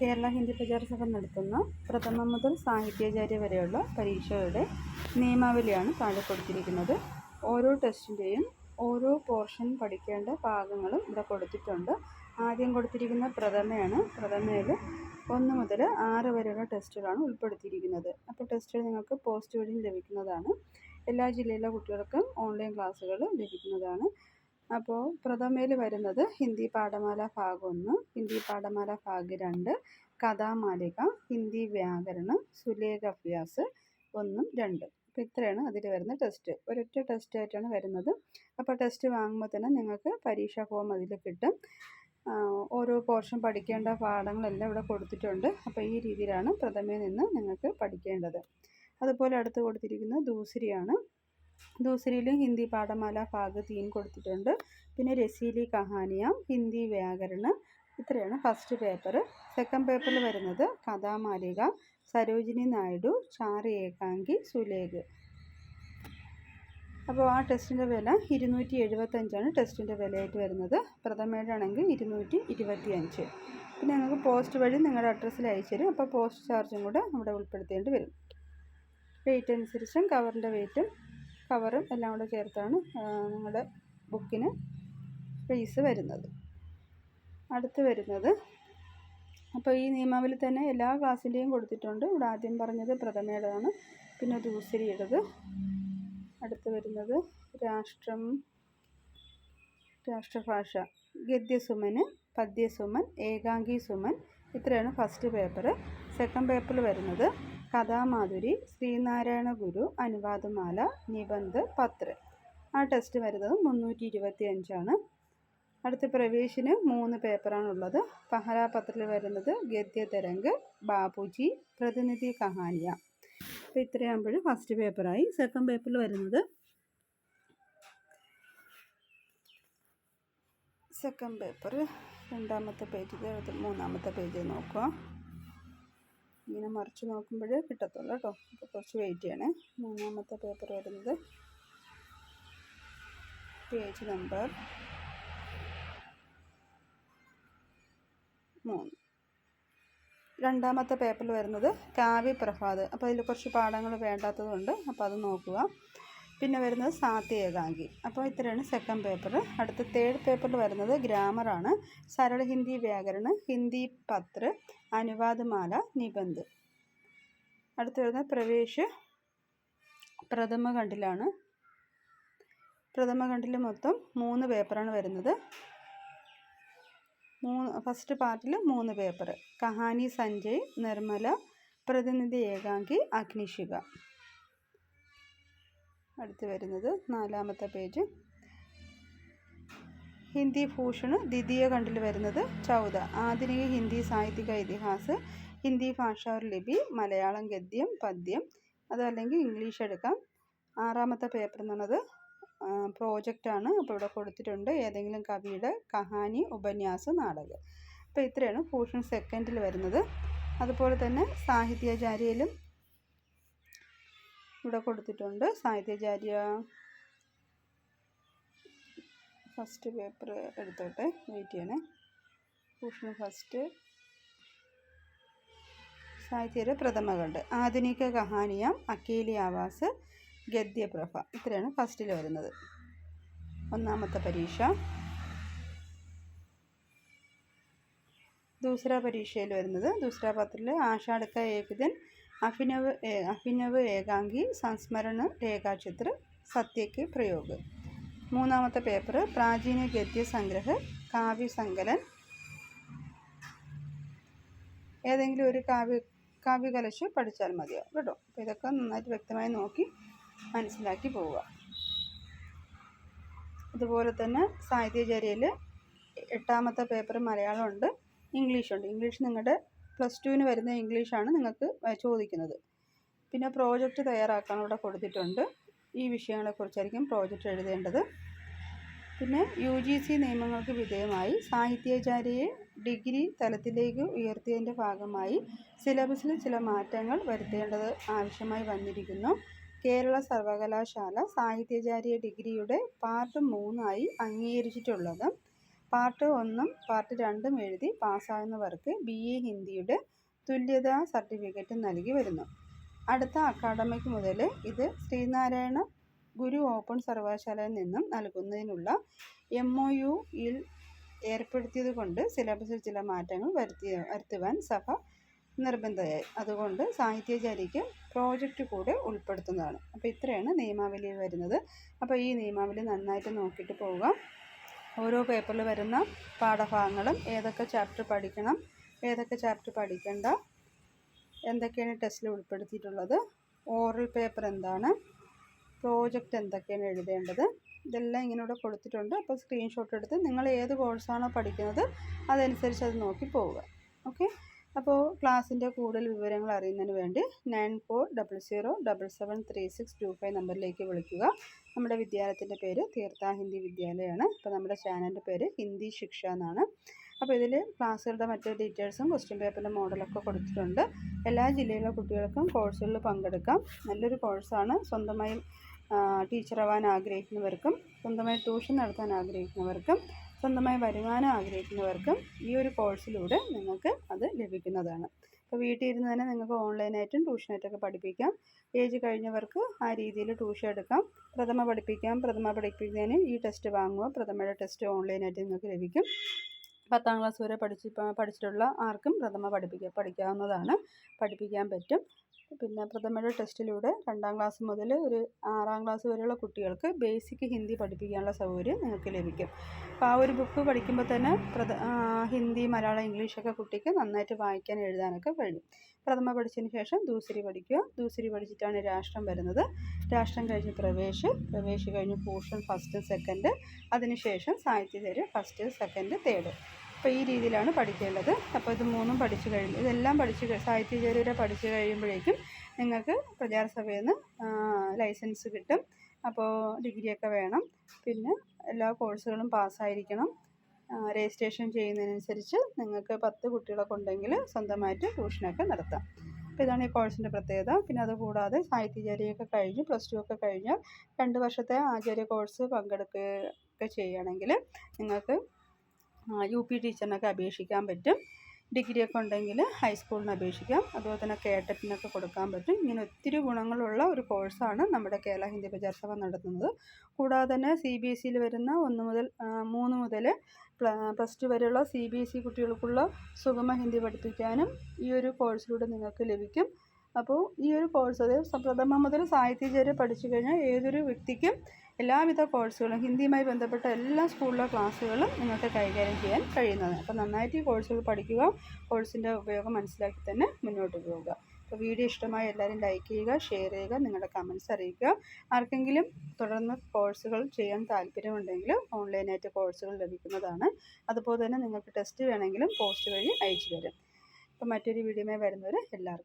കേരള ഹിന്ദി പ്രചാര സഭ നടത്തുന്ന പ്രഥമ മുതൽ സാഹിത്യാചാര്യ വരെയുള്ള പരീക്ഷകളുടെ നിയമാവലിയാണ് താഴെ കൊടുത്തിരിക്കുന്നത്. ഓരോ ടെസ്റ്റിന്റെയും ഓരോ പോർഷൻ പഠിക്കേണ്ട ഭാഗങ്ങളും ഇവിടെ കൊടുത്തിട്ടുണ്ട്. ആദ്യം കൊടുത്തിരിക്കുന്ന പ്രഥമയാണ്. പ്രഥമയിൽ ഒന്ന് മുതൽ ആറ് വരെയുള്ള ടെസ്റ്റുകളാണ് ഉൾപ്പെടുത്തിയിരിക്കുന്നത്. അപ്പോൾ ടെസ്റ്റുകൾ നിങ്ങൾക്ക് പോസ്റ്റ് വഴി ലഭിക്കുന്നതാണ്. എല്ലാ ജില്ലയിലെ കുട്ടികൾക്കും ഓൺലൈൻ ക്ലാസ്സുകൾ ലഭിക്കുന്നതാണ്. അപ്പോൾ പ്രഥമയിൽ വരുന്നത് ഹിന്ദി പാഠമാല ഭാഗം ഒന്ന് ഹിന്ദി പാഠമാല ഭാഗം രണ്ട് കഥാമാലിക ഹിന്ദി വ്യാകരണം സുലേഖ അഭ്യാസ് ഒന്നും രണ്ടും. അപ്പോൾ ഇത്രയാണ് അതിൽ വരുന്ന ടെസ്റ്റ്. ഒരൊറ്റ ടെസ്റ്റ് ആയിട്ടാണ് വരുന്നത്. അപ്പോൾ ടെസ്റ്റ് വാങ്ങുമ്പോൾ തന്നെ നിങ്ങൾക്ക് പരീക്ഷാ ഫോം അതിൽ കിട്ടും. ഓരോ പോർഷൻ പഠിക്കേണ്ട പാഠങ്ങളെല്ലാം ഇവിടെ കൊടുത്തിട്ടുണ്ട്. അപ്പോൾ ഈ രീതിയിലാണ് പ്രഥമയിൽ നിന്ന് നിങ്ങൾക്ക് പഠിക്കേണ്ടത്. അതുപോലെ അടുത്ത് കൊടുത്തിരിക്കുന്നത് ദൂസരിയാണ്. ദൂസരിയിൽ ഹിന്ദി പാഠമാല ഭാഗ് തീൻ കൊടുത്തിട്ടുണ്ട്. പിന്നെ രസീലി കഹാനിയ ഹിന്ദി വ്യാകരണം ഇത്രയാണ് ഫസ്റ്റ് പേപ്പർ സെക്കൻഡ് പേപ്പറിൽ വരുന്നത് കഥാമാലിക സരോജിനി നായിഡു ചാറി ഏകാങ്കി സുലേഖ്. അപ്പോൾ ആ ടെസ്റ്റിന്റെ വില ഇരുന്നൂറ്റി എഴുപത്തഞ്ചാണ് ടെസ്റ്റിന്റെ വിലയായിട്ട് വരുന്നത്. പ്രഥമയുടെയാണെങ്കിൽ ഇരുന്നൂറ്റി ഇരുപത്തി അഞ്ച് പിന്നെ നിങ്ങൾക്ക് പോസ്റ്റ് വഴി നിങ്ങളുടെ അഡ്രസ്സിൽ അയച്ചു തരും. അപ്പോൾ പോസ്റ്റ് ചാർജും കൂടെ അവിടെ ഉൾപ്പെടുത്തേണ്ടി വരും. വെയിറ്റ് അനുസരിച്ചും കവറിന്റെ വെയിറ്റും കവറും എല്ലാം കൂടെ ചേർത്താണ് നിങ്ങളുടെ ബുക്കിന് ഫീസ് വരുന്നത്. അടുത്ത് വരുന്നത് അപ്പോൾ ഈ നിയമാവലി തന്നെ എല്ലാ ക്ലാസ്സിന്റെയും കൊടുത്തിട്ടുണ്ട്. ഇവിടെ ആദ്യം പറഞ്ഞത് പ്രഥമയുടേതാണ് പിന്നെ ദൂസരിയുടേത്. അടുത്ത് വരുന്നത് രാഷ്ട്രം രാഷ്ട്രഭാഷ ഗദ്യസുമന് പദ്യസുമൻ ഏകാംഗി സുമൻ ഇത്രയാണ് ഫസ്റ്റ് പേപ്പർ സെക്കൻഡ് പേപ്പറിൽ വരുന്നത് കഥാമാധുരി ശ്രീനാരായണ ഗുരു അനുവാദമാല നിബന്ധ് പത്ര. ആ ടെസ്റ്റ് വരുന്നത് മുന്നൂറ്റി ഇരുപത്തി അഞ്ചാണ് അടുത്ത പ്രവേശിന് മൂന്ന് പേപ്പറാണുള്ളത്. പഹരാപത്രത്തിൽ വരുന്നത് ഗദ്യതരംഗ് ബാബുജി പ്രതിനിധി കഹാനിയ അപ്പോൾ ഇത്രയാകുമ്പോൾ ഫസ്റ്റ് പേപ്പറായി സെക്കൻഡ് പേപ്പറിൽ വരുന്നത് സെക്കൻഡ് പേപ്പർ രണ്ടാമത്തെ പേജിൽ മൂന്നാമത്തെ പേജിൽ നോക്കുക. ഇങ്ങനെ മറിച്ച് നോക്കുമ്പോഴേ കിട്ടത്തുള്ളൂ കേട്ടോ. അപ്പോൾ കുറച്ച് വെയിറ്റ് ചെയ്യണേ. മൂന്നാമത്തെ പേപ്പർ വരുന്നത് പേജ് നമ്പർ മൂന്ന്. രണ്ടാമത്തെ പേപ്പറിൽ വരുന്നത് കാവ്യ പ്രഭാത് അപ്പോൾ അതിൽ കുറച്ച് പാഠങ്ങൾ വേണ്ടാത്തതുണ്ട്. അപ്പോൾ അത് നോക്കുക. പിന്നെ വരുന്നത് സാത്യ ഏകാംഗി. അപ്പോൾ ഇത്രയാണ് സെക്കൻഡ് പേപ്പർ അടുത്ത തേർഡ് പേപ്പറിൽ വരുന്നത് ഗ്രാമറാണ് സരള ഹിന്ദി വ്യാകരണം ഹിന്ദി പത്ര അനുവാദമാല നിബന്ധ്. അടുത്ത് വരുന്നത് പ്രവേശ് പ്രഥമ ഖണ്ഡിലാണ്. പ്രഥമ ഖണ്ഡിൽ മൊത്തം മൂന്ന് പേപ്പറാണ് വരുന്നത്. മൂന്ന് ഫസ്റ്റ് പാർട്ടിൽ മൂന്ന് പേപ്പർ കഹാനി സഞ്ജയ് നിർമ്മല പ്രതിനിധി ഏകാംഗി അഗ്നിശിക അടുത്ത് വരുന്നത് നാലാമത്തെ പേജ്. ഹിന്ദി ഭൂഷണ് ദ്വിതീയ കണ്ടിൽ വരുന്നത് ചൗദ. ആധുനിക ഹിന്ദി സാഹിത്യിക ഇതിഹാസ് ഹിന്ദി ഭാഷാ ലിപി മലയാളം ഗദ്യം പദ്യം അതല്ലെങ്കിൽ ഇംഗ്ലീഷ് എടുക്കാം. ആറാമത്തെ പേപ്പർ എന്ന് പറയുന്നത് പ്രോജക്റ്റാണ് അപ്പോൾ ഇവിടെ കൊടുത്തിട്ടുണ്ട് ഏതെങ്കിലും കവിയുടെ കഹാനി ഉപന്യാസ നാടകം. അപ്പോൾ ഇത്രയാണ് ഭൂഷൺ സെക്കൻഡിൽ വരുന്നത്. അതുപോലെ തന്നെ സാഹിത്യാചാര്യയിലും ഇവിടെ കൊടുത്തിട്ടുണ്ട്. സാഹിത്യചാര്യ ഫസ്റ്റ് പേപ്പർ എടുത്തോട്ടെ വെയിറ്റ് ചെയ്യണേ ഭൂഷൺ ഫസ്റ്റ് സാഹിത്യയുടെ പ്രഥമകളുണ്ട് ആധുനിക കഹാനിയം അക്കേലി ആവാസ് ഗദ്യപ്രഭ. ഇത്രയാണ് ഫസ്റ്റിൽ വരുന്നത്. ഒന്നാമത്തെ പരീക്ഷ. ദൂസര പരീക്ഷയിൽ വരുന്നത്. ദൂസര പത്രത്തിൽ ആഷാഢക്ക ഏകദിൻ അഭിനവ് അഭിനവ് ഏകാംഗി സംസ്മരണ രേഖാചിത്ര സത്യക്ക് പ്രയോഗം. മൂന്നാമത്തെ പേപ്പർ പ്രാചീന ഗദ്യ സംഗ്രഹ കാവ്യസങ്കലൻ ഏതെങ്കിലും ഒരു കാവ്യ കാവ്യകലശ് പഠിച്ചാൽ മതിയാവും കേട്ടോ അപ്പോൾ ഇതൊക്കെ നന്നായിട്ട് വ്യക്തമായി നോക്കി മനസ്സിലാക്കി പോവുക. അതുപോലെ തന്നെ സാഹിത്യചര്യയിൽ എട്ടാമത്തെ പേപ്പർ മലയാളമുണ്ട് ഇംഗ്ലീഷുണ്ട്. ഇംഗ്ലീഷ് നിങ്ങളുടെ പ്ലസ് ടുവിന് വരുന്ന ഇംഗ്ലീഷാണ് നിങ്ങൾക്ക് ചോദിക്കുന്നത്. പിന്നെ പ്രോജക്റ്റ് തയ്യാറാക്കാൻ ഇവിടെ കൊടുത്തിട്ടുണ്ട്. ഈ വിഷയങ്ങളെക്കുറിച്ചായിരിക്കും പ്രോജക്റ്റ് എഴുതേണ്ടത്. പിന്നെ യു ജി സി നിയമങ്ങൾക്ക് വിധേയമായി സാഹിത്യാചാര്യയെ ഡിഗ്രി തലത്തിലേക്ക് ഉയർത്തിയതിന്റെ ഭാഗമായി സിലബസിൽ ചില മാറ്റങ്ങൾ വരുത്തേണ്ടത് ആവശ്യമായി വന്നിരിക്കുന്നു. കേരള സർവകലാശാല സാഹിത്യാചാര്യ ഡിഗ്രിയുടെ പാർട്ട് മൂന്നായി അംഗീകരിച്ചിട്ടുള്ളത്. പാർട്ട് ഒന്നും പാർട്ട് രണ്ടും എഴുതി പാസ്സാകുന്നവർക്ക് ബി എ ഹിന്ദിയുടെ തുല്യതാ സർട്ടിഫിക്കറ്റ് നൽകി വരുന്നു. അടുത്ത അക്കാഡമിക് മുതൽ ഇത് ശ്രീനാരായണ ഗുരു ഓപ്പൺ സർവകലാശാലയിൽ നിന്നും നൽകുന്നതിനുള്ള എം ഒ യുയിൽ ഏർപ്പെടുത്തിയത് കൊണ്ട് സിലബസിൽ ചില മാറ്റങ്ങൾ വരുത്തി വരുത്തുവാൻ സഭ നിർബന്ധമായി അതുകൊണ്ട് സാഹിത്യചാരിക്ക് പ്രോജക്റ്റ് കൂടെ ഉൾപ്പെടുത്തുന്നതാണ്. അപ്പോൾ ഇത്രയാണ് നിയമാവലി വരുന്നത്. അപ്പോൾ ഈ നിയമാവലി നന്നായിട്ട് നോക്കിയിട്ട് പോവുക ഓരോ പേപ്പറിൽ വരുന്ന പാഠഭാഗങ്ങളും ഏതൊക്കെ ചാപ്റ്റർ പഠിക്കണം ഏതൊക്കെ ചാപ്റ്റർ പഠിക്കേണ്ട എന്തൊക്കെയാണ് ടെസ്റ്റിൽ ഉൾപ്പെടുത്തിയിട്ടുള്ളത് ഓറൽ പേപ്പർ എന്താണ് പ്രോജക്റ്റ് എന്തൊക്കെയാണ് എഴുതേണ്ടത് ഇതെല്ലാം ഇങ്ങനെ ഇവിടെ കൊടുത്തിട്ടുണ്ട്. അപ്പോൾ സ്ക്രീൻഷോട്ട് എടുത്ത് നിങ്ങൾ ഏത് കോഴ്സാണോ പഠിക്കുന്നത് അതനുസരിച്ച് അത് നോക്കി പോവുക. ഓക്കെ? അപ്പോൾ ക്ലാസ്സിന്റെ കൂടുതൽ വിവരങ്ങൾ അറിയുന്നതിന് വേണ്ടി nine four double zero double seven three six two five നമ്പറിലേക്ക് വിളിക്കുക. നമ്മുടെ വിദ്യാലയത്തിന്റെ പേര് തീർത്ഥ ഹിന്ദി വിദ്യാലയമാണ് അപ്പോൾ നമ്മുടെ ചാനലിന്റെ പേര് ഹിന്ദി ശിക്ഷ എന്നാണ്. അപ്പോൾ ഇതിൽ ക്ലാസ്സുകളുടെ മറ്റു ഡീറ്റെയിൽസും ക്വസ്റ്റ്യൻ പേപ്പറിന്റെ മോഡലൊക്കെ കൊടുത്തിട്ടുണ്ട്. എല്ലാ ജില്ലയിലെ കുട്ടികൾക്കും കോഴ്സുകളിൽ പങ്കെടുക്കാം. നല്ലൊരു കോഴ്സാണ്. സ്വന്തമായി ടീച്ചറാവാൻ ആഗ്രഹിക്കുന്നവർക്കും സ്വന്തമായി ട്യൂഷൻ നടത്താൻ ആഗ്രഹിക്കുന്നവർക്കും സ്വന്തമായി വരുമാനം ആഗ്രഹിക്കുന്നവർക്കും ഈ ഒരു കോഴ്സിലൂടെ നിങ്ങൾക്ക് അത് ലഭിക്കുന്നതാണ്. അപ്പോൾ വീട്ടിൽ ഇരുന്ന് തന്നെ നിങ്ങൾക്ക് ഓൺലൈനായിട്ടും ട്യൂഷനായിട്ടൊക്കെ പഠിപ്പിക്കാം. ഏജ് കഴിഞ്ഞവർക്ക് ആ രീതിയിൽ ട്യൂഷൻ എടുക്കാം. പ്രഥമ പഠിപ്പിക്കാം. പ്രഥമ പഠിപ്പിക്കുന്നതിന് ഈ ടെസ്റ്റ് വാങ്ങുക. പ്രഥമയുടെ ടെസ്റ്റ് ഓൺലൈനായിട്ട് നിങ്ങൾക്ക് ലഭിക്കും. പത്താം ക്ലാസ് വരെ പഠിച്ച് പഠിച്ചിട്ടുള്ള ആർക്കും പ്രഥമ പഠിപ്പിക്കുക പഠിക്കാവുന്നതാണ്. പഠിപ്പിക്കാൻ പറ്റും. പിന്നെ പ്രഥമയുടെ ടെസ്റ്റിലൂടെ രണ്ടാം ക്ലാസ് മുതൽ ഒരു ആറാം ക്ലാസ് വരെയുള്ള കുട്ടികൾക്ക് ബേസിക് ഹിന്ദി പഠിപ്പിക്കാനുള്ള സൗകര്യം നിങ്ങൾക്ക് ലഭിക്കും. അപ്പോൾ ആ ഒരു ബുക്ക് പഠിക്കുമ്പോൾ തന്നെ പ്രഥ ഹിന്ദി മലയാളം ഇംഗ്ലീഷൊക്കെ കുട്ടിക്ക് നന്നായിട്ട് വായിക്കാൻ എഴുതാനൊക്കെ കഴിയും. പ്രഥമ പഠിച്ചതിന് ശേഷം ദൂസരി പഠിക്കുക. ദൂസരി പഠിച്ചിട്ടാണ് രാഷ്ട്രം വരുന്നത്. രാഷ്ട്രം കഴിഞ്ഞ് പ്രവേശ് പ്രവേശ് കഴിഞ്ഞ് ഭൂഷൺ ഫസ്റ്റ് സെക്കൻഡ്. അതിനുശേഷം സാഹിത്യചര്യ ഫസ്റ്റ് സെക്കൻഡ് തേർഡ്. അപ്പോൾ ഈ രീതിയിലാണ് പഠിക്കേണ്ടത്. അപ്പോൾ ഇത് മൂന്നും പഠിച്ചു കഴിഞ്ഞു. ഇതെല്ലാം പഠിച്ച് സാഹിത്യചര്യ പഠിച്ചു കഴിയുമ്പോഴേക്കും നിങ്ങൾക്ക് പ്രചാരസഭയിൽ നിന്ന് ലൈസൻസ് കിട്ടും. അപ്പോൾ ഡിഗ്രിയൊക്കെ വേണം. പിന്നെ എല്ലാ കോഴ്സുകളും പാസ്സായിരിക്കണം. രജിസ്ട്രേഷൻ ചെയ്യുന്നതിനനുസരിച്ച് നിങ്ങൾക്ക് പത്ത് കുട്ടികളൊക്കെ ഉണ്ടെങ്കിൽ സ്വന്തമായിട്ട് ട്യൂഷനൊക്കെ നടത്താം. അപ്പോൾ ഇതാണ് ഈ കോഴ്സിന്റെ പ്രത്യേകത. പിന്നെ അതുകൂടാതെ സാഹിത്യചാര്യയൊക്കെ കഴിഞ്ഞ് പ്ലസ് ടു ഒക്കെ കഴിഞ്ഞാൽ രണ്ട് വർഷത്തെ ആചാര്യ കോഴ്സ് പങ്കെടുക്കുക ഒക്കെ ചെയ്യുകയാണെങ്കിൽ നിങ്ങൾക്ക് യു പി ടീച്ചറിനൊക്കെ അപേക്ഷിക്കാൻ പറ്റും. ഡിഗ്രിയൊക്കെ ഉണ്ടെങ്കിൽ ഹൈസ്കൂളിന് അപേക്ഷിക്കാം. അതുപോലെ തന്നെ കേട്ടറ്റിനൊക്കെ കൊടുക്കാൻ പറ്റും. ഇങ്ങനെ ഒത്തിരി ഗുണങ്ങളുള്ള ഒരു കോഴ്സാണ് നമ്മുടെ കേരള ഹിന്ദി പ്രചാര സഭ നടത്തുന്നത്. കൂടാതെ തന്നെ സി ബി എസ് സിയിൽ വരുന്ന ഒന്ന് മുതൽ മൂന്ന് മുതൽ പ്ലസ് ടു വരെയുള്ള സി ബി എസ് ഇ കുട്ടികൾക്കുള്ള സുഗമ ഹിന്ദി പഠിപ്പിക്കാനും ഈ ഒരു കോഴ്സിലൂടെ നിങ്ങൾക്ക് ലഭിക്കും. അപ്പോൾ ഈ ഒരു കോഴ്സ് അതായത് പ്രഥമ മുതൽ സാഹിത്യചര്യ പഠിച്ചു കഴിഞ്ഞാൽ ഏതൊരു വ്യക്തിക്കും എല്ലാവിധ കോഴ്സുകളും ഹിന്ദിയുമായി ബന്ധപ്പെട്ട എല്ലാ സ്കൂളിലെ ക്ലാസ്സുകളും നിങ്ങൾക്ക് കൈകാര്യം ചെയ്യാൻ കഴിയുന്നത് അപ്പോൾ നന്നായിട്ട് ഈ കോഴ്സുകൾ പഠിക്കുക കോഴ്സിന്റെ ഉപയോഗം മനസ്സിലാക്കി തന്നെ മുന്നോട്ട് പോവുക. അപ്പോൾ വീഡിയോ ഇഷ്ടമായി എല്ലാവരും ലൈക്ക് ചെയ്യുക ഷെയർ ചെയ്യുക നിങ്ങളുടെ കമൻസ് അറിയിക്കുക. ആർക്കെങ്കിലും തുടർന്ന് കോഴ്സുകൾ ചെയ്യാൻ താല്പര്യമുണ്ടെങ്കിൽ ഓൺലൈനായിട്ട് കോഴ്സുകൾ ലഭിക്കുന്നതാണ്. അതുപോലെ തന്നെ നിങ്ങൾക്ക് ടെസ്റ്റ് വേണമെങ്കിലും പോസ്റ്റ് വഴി അയച്ചു തരും. അപ്പോൾ മറ്റൊരു വീഡിയോമായി വരുന്നവർ എല്ലാവർക്കും